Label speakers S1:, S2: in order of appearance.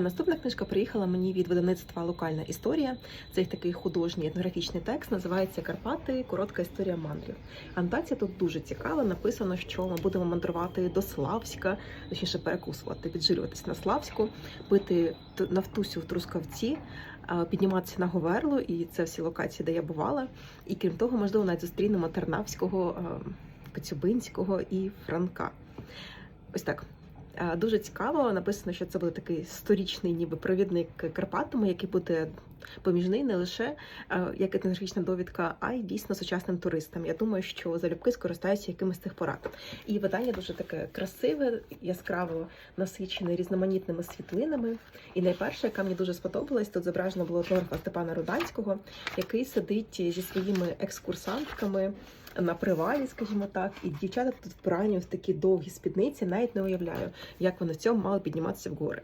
S1: Наступна книжка приїхала мені від видавництва Локальна історія. Це такий художній етнографічний текст, називається Карпати. Коротка історія мандрів. Анотація тут дуже цікава. Написано, що ми будемо мандрувати до Славська, точніше перекусувати, піджирюватись на Славську, пити нафтусю в Трускавці, підніматися на Говерлу, і це всі локації, де я бувала. І крім того, можливо, навіть зустрінемо Тарнавського, Коцюбинського і Франка. Ось так. Е, Дуже цікаво. Написано, що це буде такий сторічний, ніби провідник Карпатами, який буде поміжний не лише е, як етнографічна довідка, а й дійсно сучасним туристам. Я думаю, що залюбки скористаються якимись з цих порад. І видання дуже таке красиве, яскраво насичене різноманітними світлинами. І найперше, яка мені дуже сподобалась, тут зображено було етнографа Степана Руданського, який сидить зі своїми екскурсантками на привалі, скажімо так, і дівчата тут вбрані в такі довгі спідниці, навіть не уявляю, як вони в цьому мали підніматися в гори.